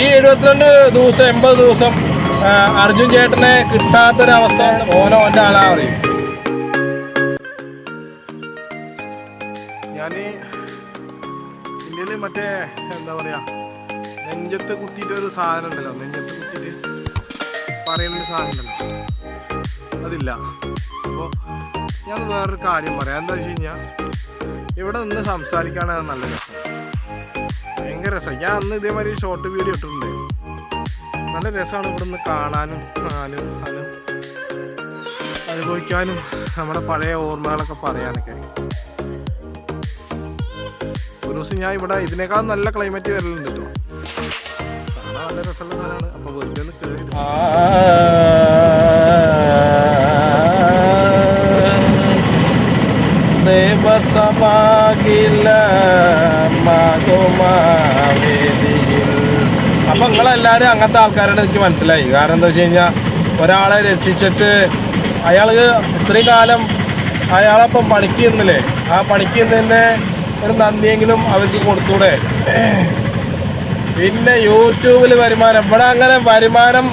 ഈ എഴുപത്തിരണ്ട് ദിവസം എൺപത് ദിവസം അർജുൻ ചേട്ടനെ കിട്ടാത്തൊരവസ്ഥ ഓനോ എന്റെ ആളാ പറയും. ഞാൻ ഇന്ത്യയിൽ മറ്റേ എന്താ പറയാ നെഞ്ചത്ത് കുത്തിയിട്ട് ഒരു സാധനം ഉണ്ടല്ലോ നെഞ്ചത്ത് കുത്തിയിട്ട് പറയുന്നൊരു സാധനം ഉണ്ടല്ലോ. അതില്ല. അപ്പോൾ ഞാൻ വേറൊരു കാര്യം പറയാം. എന്താ വെച്ച് കഴിഞ്ഞാൽ ഇവിടെ നിന്ന് സംസാരിക്കാനാണ് നല്ല രസം ഭയങ്കര രസം. ഞാൻ അന്ന് ഇതേമാതിരി ഷോർട്ട് വീഡിയോ ഇട്ടിട്ടുണ്ട്. നല്ല രസമാണ് ഇവിടെ നിന്ന് കാണാനും ആനും അനു അനുഭവിക്കാനും നമ്മുടെ പഴയ ഓർമ്മകളൊക്കെ പറയാനൊക്കെ. ഒരു ദിവസം ഞാൻ ഇവിടെ ഇതിനേക്കാൾ നല്ല ക്ലൈമറ്റ് വരലുണ്ട് നല്ല രസമുള്ള സാധനമാണ് അപ്പൊ വെറുതെ ഒന്ന് കേറി ദേവസമാകില അപ്പൊ നിങ്ങളെല്ലാരും അങ്ങനത്തെ ആൾക്കാരാണ് എനിക്ക് മനസ്സിലായി. കാരണം എന്താ വെച്ച് കഴിഞ്ഞാൽ ഒരാളെ രക്ഷിച്ചിട്ട് അയാൾക്ക് ഇത്രയും കാലം അയാളപ്പം പണിക്ക് നിന്നില്ലേ ആ പണിക്ക് നിന്നെ ഒരു നന്ദിയെങ്കിലും അവർക്ക് കൊടുത്തൂടെ? പിന്നെ യൂട്യൂബിൽ വരുമാനം. ഇവിടെ അങ്ങനെ വരുമാനം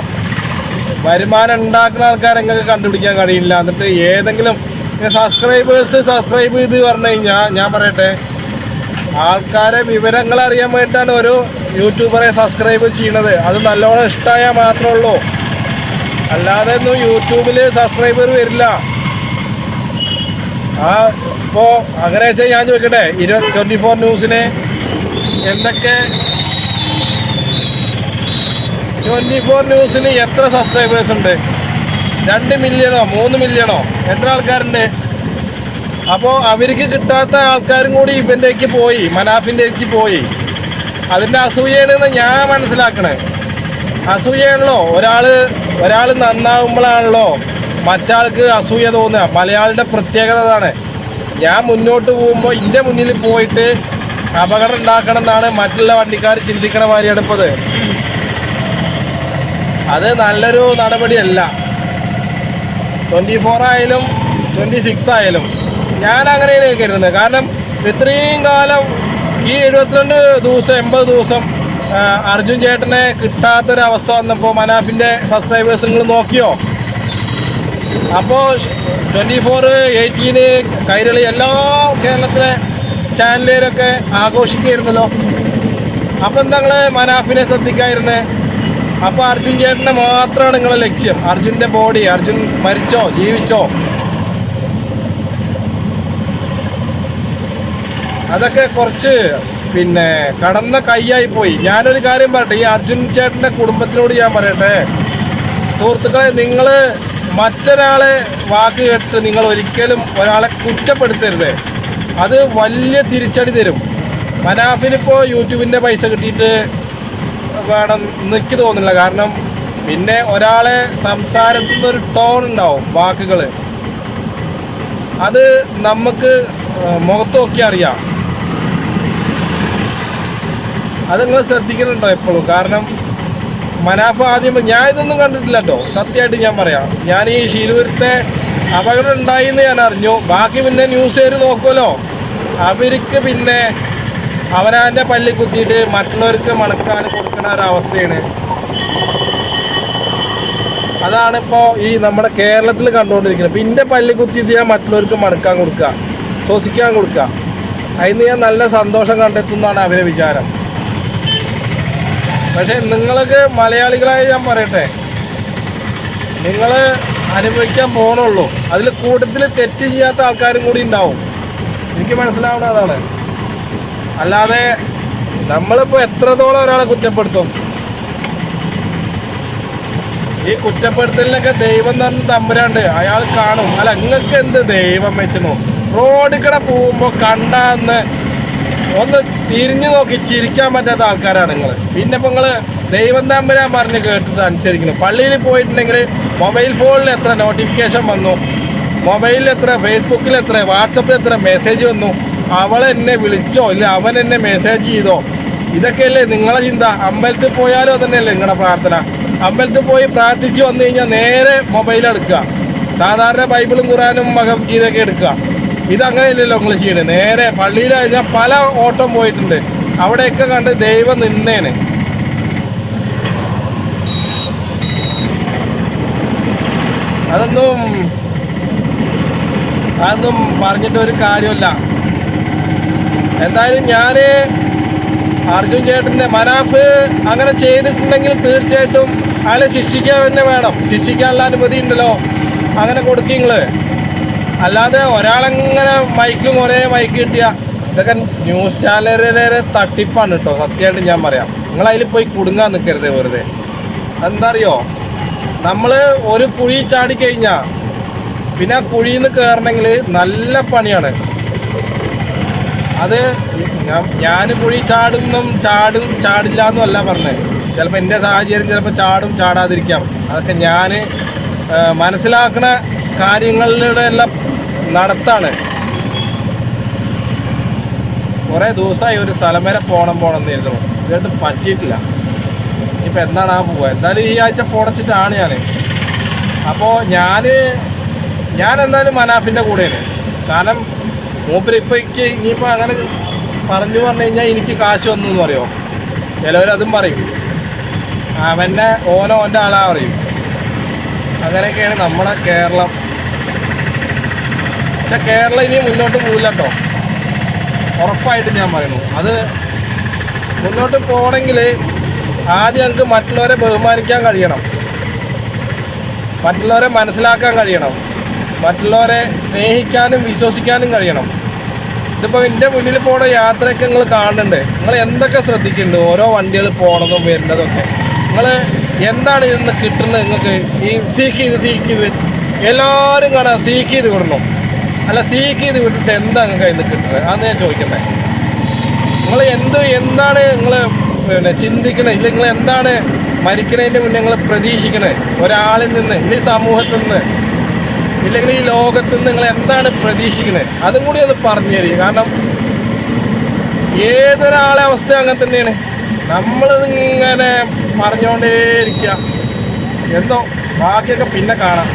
വരുമാനം ഉണ്ടാക്കുന്ന ആൾക്കാരെ കണ്ടുപിടിക്കാൻ കഴിയില്ല. എന്നിട്ട് ഏതെങ്കിലും സബ്സ്ക്രൈബേഴ്സ് സബ്സ്ക്രൈബ് ചെയ്ത് പറഞ്ഞു കഴിഞ്ഞാൽ ഞാൻ പറയട്ടെ ആൾക്കാരെ വിവരങ്ങൾ അറിയാൻ വേണ്ടിയിട്ടാണ് ഒരു യൂട്യൂബറെ സബ്സ്ക്രൈബ് ചെയ്യണത്. അത് നല്ലോണം ഇഷ്ടമായാൽ മാത്രമേ ഉള്ളൂ. അല്ലാതെ ഒന്നും യൂട്യൂബിൽ സബ്സ്ക്രൈബർ വരില്ല. ആ ഇപ്പോൾ അങ്ങനെ വെച്ചാൽ ഞാൻ ചോദിക്കട്ടെ ഇരുപത് ട്വന്റി ഫോർ ന്യൂസിന് എന്തൊക്കെ ട്വന്റി ഫോർ ന്യൂസിന് എത്ര സബ്സ്ക്രൈബേഴ്സ് ഉണ്ട്? രണ്ട് മില്യണോ മൂന്ന് മില്യണോ എത്ര ആൾക്കാരുണ്ട്? അപ്പോൾ അവർക്ക് കിട്ടാത്ത ആൾക്കാരും കൂടി ഇവന്റെക്ക് പോയി മനാഫിന്റെക്ക് പോയി. അതിന്റെ അസൂയാണെന്ന് ഞാൻ മനസ്സിലാക്കണേ. അസൂയാണല്ലോ ഒരാൾ ഒരാൾ നന്നാവുമ്പോഴാണല്ലോ മറ്റാൾക്ക് അസൂയ തോന്നുക. മലയാളിയുടെ പ്രത്യേകത അതാണ്. ഞാൻ മുന്നോട്ട് പോകുമ്പോൾ ഇന്റെ മുന്നിൽ പോയിട്ട് അപകടം ഉണ്ടാക്കണം എന്നാണ് മറ്റുള്ള വണ്ടിക്കാർ ചിന്തിക്കണ മാതിരിയാണ് ഇപ്പോൾ അത് നല്ലൊരു നടപടിയല്ല. ട്വന്റി ഫോർ ആയാലും ട്വന്റി സിക്സ് ആയാലും. ഞാൻ അങ്ങനെയാണ് കരുതുന്നത്. കാരണം ഇത്രയും കാലം ഈ എഴുപത്തിരണ്ട് ദിവസം എൺപത് ദിവസം അർജുൻ ചേട്ടനെ കിട്ടാത്തൊരവസ്ഥ വന്നപ്പോൾ മനാഫിന്റെ സബ്സ്ക്രൈബേഴ്സ് നിങ്ങൾ നോക്കിയോ? അപ്പോൾ ട്വന്റി ഫോർ എയ്റ്റീന് കൈരളി എല്ലാ കേരളത്തിലെ ചാനലുകാരൊക്കെ ആഘോഷിക്കായിരുന്നല്ലോ അപ്പം നിങ്ങൾ മനാഫിനെ ശ്രദ്ധിക്കായിരുന്നേ അപ്പോൾ അർജുൻ ചേട്ടനെ മാത്രമാണ് നിങ്ങളെ ലക്ഷ്യം. അർജുന്റെ ബോഡി അർജുൻ മരിച്ചോ ജീവിച്ചോ? അതൊക്കെ കുറച്ച് പിന്നെ കടന്ന കൈയായി പോയി. ഞാനൊരു കാര്യം പറയട്ടെ ഈ അർജുൻ ചേട്ടന്റെ കുടുംബത്തിനോട് ഞാൻ പറയട്ടെ. സുഹൃത്തുക്കളെ നിങ്ങൾ മറ്റൊരാളെ വാക്ക് കേട്ട് നിങ്ങൾ ഒരിക്കലും ഒരാളെ കുറ്റപ്പെടുത്തരുത്. അത് വലിയ തിരിച്ചടി തരും. മനാഫിനിപ്പോൾ യൂട്യൂബിന്റെ പൈസ കിട്ടിയിട്ട് വേണം എനിക്ക് തോന്നുന്നില്ല. കാരണം പിന്നെ ഒരാളെ സംസാരത്തിൽ നിന്നൊരു ടോൺ ഉണ്ടാവും വാക്കുകൾ അത് നമുക്ക് മുഖത്തൊക്കെ അറിയാം. അത് നിങ്ങൾ ശ്രദ്ധിക്കുന്നുണ്ടോ എപ്പോഴും? കാരണം മനാഫ ആദ്യം ഞാൻ ഇതൊന്നും കണ്ടിട്ടില്ല കേട്ടോ സത്യമായിട്ട് ഞാൻ പറയാം. ഞാൻ ഈ ശീലൂരത്തെ അപകടം ഉണ്ടായി എന്ന് ഞാൻ അറിഞ്ഞു. ബാക്കി പിന്നെ ന്യൂസ് കയറി നോക്കുമല്ലോ അവർക്ക് പിന്നെ അവനാന്റെ പല്ലി കുത്തിയിട്ട് മറ്റുള്ളവർക്ക് മണക്കാൻ കൊടുക്കുന്ന ഒരവസ്ഥയാണ് അതാണിപ്പോൾ ഈ നമ്മുടെ കേരളത്തിൽ കണ്ടുകൊണ്ടിരിക്കുന്നത്. പിന്നെ പല്ലി കുത്തിയിട്ട് ഞാൻ മറ്റുള്ളവർക്ക് മണക്കാൻ കൊടുക്കുക ശ്വസിക്കാൻ കൊടുക്കുക. അതിന് ഞാൻ നല്ല സന്തോഷം കണ്ടെത്തുന്നതാണ് അവരെ വിചാരം. പക്ഷെ നിങ്ങൾക്ക് മലയാളികളായി ഞാൻ പറയട്ടെ. നിങ്ങൾ അനുഭവിക്കാൻ പോകണുള്ളൂ അതിൽ കൂട്ടത്തിൽ തെറ്റ് ചെയ്യാത്ത ആൾക്കാരും കൂടി ഉണ്ടാവും. എനിക്ക് മനസ്സിലാവുന്ന അതാണ്. അല്ലാതെ നമ്മളിപ്പോൾ എത്രത്തോളം ഒരാളെ കുറ്റപ്പെടുത്തും? ഈ കുറ്റപ്പെടുത്തലിനൊക്കെ ദൈവം തന്നെ തമ്പുരാണ്ട് അയാൾ കാണും. അല്ല നിങ്ങൾക്ക് എന്ത് ദൈവം വെച്ചു റോഡിൽ കൂടെ പോകുമ്പോൾ കണ്ടാന്ന് ഒന്ന് തിരിഞ്ഞു നോക്കി ചിരിക്കാൻ പറ്റാത്ത ആൾക്കാരാണ് നിങ്ങൾ പിന്നെ ഇപ്പൊ നിങ്ങൾ ദൈവം തമ്പുരാൻ പറഞ്ഞ് കേട്ടിട്ട് അനുസരിക്കുന്നു. പള്ളിയിൽ പോയിട്ടുണ്ടെങ്കിൽ മൊബൈൽ ഫോണിൽ എത്ര നോട്ടിഫിക്കേഷൻ വന്നു? മൊബൈലിൽ എത്ര ഫേസ്ബുക്കിൽ എത്ര വാട്സപ്പിൽ എത്ര മെസ്സേജ് വന്നു? അവൾ എന്നെ വിളിച്ചോ? ഇല്ല അവൻ എന്നെ മെസ്സേജ് ചെയ്തോ? ഇതൊക്കെയല്ലേ നിങ്ങളെ ചിന്ത. അമ്പലത്തിൽ പോയാലോ തന്നെയല്ലേ നിങ്ങളുടെ പ്രാർത്ഥന. അമ്പലത്തിൽ പോയി പ്രാർത്ഥിച്ച് വന്നു കഴിഞ്ഞാൽ നേരെ മൊബൈൽ എടുക്കുക. സാധാരണ ബൈബിളും ഖുറാനും ഭഗവത്ഗീതയൊക്കെ എടുക്കുക. ഇതങ്ങനെയല്ലല്ലോ നിങ്ങൾ ചെയ്യണത്. നേരെ പള്ളിയിലായി ഞാൻ പല ഓട്ടം പോയിട്ടുണ്ട്. അവിടെയൊക്കെ കണ്ട് ദൈവം നിന്നേനെ. അതൊന്നും അതൊന്നും പറഞ്ഞിട്ട് ഒരു കാര്യമല്ല എന്തായാലും ഞാൻ അർജുൻ ചേട്ടന്റെ മനാഫ് അങ്ങനെ ചെയ്തിട്ടുണ്ടെങ്കിൽ തീർച്ചയായിട്ടും അയാളെ ശിക്ഷിക്കാൻ തന്നെ വേണം. ശിക്ഷിക്കാനുള്ള അനുമതി ഉണ്ടല്ലോ. അങ്ങനെ കൊടുക്കിങ്ങൾ അല്ലാതെ ഒരാളെങ്ങനെ മൈക്കും ഒരേ മൈക്ക് കിട്ടിയ ഇതൊക്കെ ന്യൂസ് ചാനലിലെ തട്ടിപ്പാണ് കേട്ടോ. സത്യമായിട്ട് ഞാൻ പറയാം. നിങ്ങൾ അതിൽ പോയി കുടുങ്ങാൻ നിൽക്കരുത് വെറുതെ. എന്താ അറിയോ നമ്മൾ ഒരു കുഴി ചാടിക്കഴിഞ്ഞാൽ പിന്നെ ആ കുഴിയിൽ നിന്ന് കയറണമെങ്കിൽ നല്ല പണിയാണ്. അത് ഞാൻ കുഴി ചാടുന്നും ചാടും ചാടില്ല അല്ല പറഞ്ഞത് ചിലപ്പോൾ എന്റെ സാഹചര്യം ചിലപ്പോൾ ചാടും ചാടാതിരിക്കാം. അതൊക്കെ ഞാൻ മനസ്സിലാക്കുന്ന കാര്യങ്ങളുടെ എല്ലാം നടത്താണ്. കുറേ ദിവസമായി ഒരു സ്ഥലം വരെ പോകണം പോകണം എന്നിരുന്നു ഇതായിട്ട് പറ്റിയിട്ടില്ല. ഇപ്പം എന്താണ് ആ പോവുക? എന്തായാലും ഈ ആഴ്ച പൊടച്ചിട്ടാണ് ഞാൻ അപ്പോൾ ഞാൻ ഞാൻ എന്തായാലും മനാഫിന്റെ കൂടെയാണ്. കാരണം മൂപ്പര് ഇപ്പോൾ എനിക്ക് ഇനിയിപ്പോൾ അങ്ങനെ പറഞ്ഞു പറഞ്ഞു കഴിഞ്ഞാൽ എനിക്ക് കാശ് വന്നു എന്ന് പറയുമോ ചിലവരതും പറയും. അവന്റെ ഓനോ ഓന്റെ ആളാ പറയും. അങ്ങനെയൊക്കെയാണ് നമ്മളെ കേരളം. പക്ഷെ കേരളം ഇനി മുന്നോട്ട് പോകില്ല കേട്ടോ ഉറപ്പായിട്ട് ഞാൻ പറയുന്നു. അത് മുന്നോട്ട് പോകണമെങ്കിൽ ആദ്യം ഞങ്ങൾക്ക് മറ്റുള്ളവരെ ബഹുമാനിക്കാൻ കഴിയണം. മറ്റുള്ളവരെ മനസ്സിലാക്കാൻ കഴിയണം. മറ്റുള്ളവരെ സ്നേഹിക്കാനും വിശ്വസിക്കാനും കഴിയണം. ഇതിപ്പോൾ എന്റെ മുന്നിൽ പോണ യാത്രയൊക്കെ നിങ്ങൾ കാണുന്നുണ്ട്. നിങ്ങൾ എന്തൊക്കെ ശ്രദ്ധിക്കുന്നുണ്ട്? ഓരോ വണ്ടികൾ പോണതും വരുന്നതൊക്കെ നിങ്ങൾ എന്താണ് ഇതിന്ന് കിട്ടുന്നത് നിങ്ങൾക്ക് ഈ സീക്ക് ചെയ്ത് സീക്ക് ചെയ്ത് എല്ലാവരും കാണാം. സീക്ക് ചെയ്ത് വിടണം അല്ല സീക്ക് ചെയ്ത് വിട്ടിട്ട് എന്താ നിങ്ങൾക്ക് അതിന് കിട്ടുന്നത് അതാണ് ഞാൻ ചോദിക്കുന്നത് നിങ്ങൾ എന്ത് എന്താണ് നിങ്ങൾ പിന്നെ ചിന്തിക്കണത് ഇല്ല നിങ്ങൾ എന്താണ് മരിക്കുന്നതിന്റെ മുന്നേ നിങ്ങൾ പ്രതീക്ഷിക്കണത് ഒരാളിൽ നിന്ന് ഈ സമൂഹത്തിൽ നിന്ന്. ഇല്ലെങ്കിൽ ഈ ലോകത്ത് നിന്ന് നിങ്ങൾ എന്താണ് പ്രതീക്ഷിക്കുന്നത് അതും കൂടി ഒന്ന് പറഞ്ഞു തരിക. കാരണം ഏതൊരാളെ അവസ്ഥ അങ്ങനെ തന്നെയാണ്. നമ്മൾ ഇങ്ങനെ പറഞ്ഞുകൊണ്ടേയിരിക്കുക എന്തോ? ബാക്കിയൊക്കെ പിന്നെ കാണാം.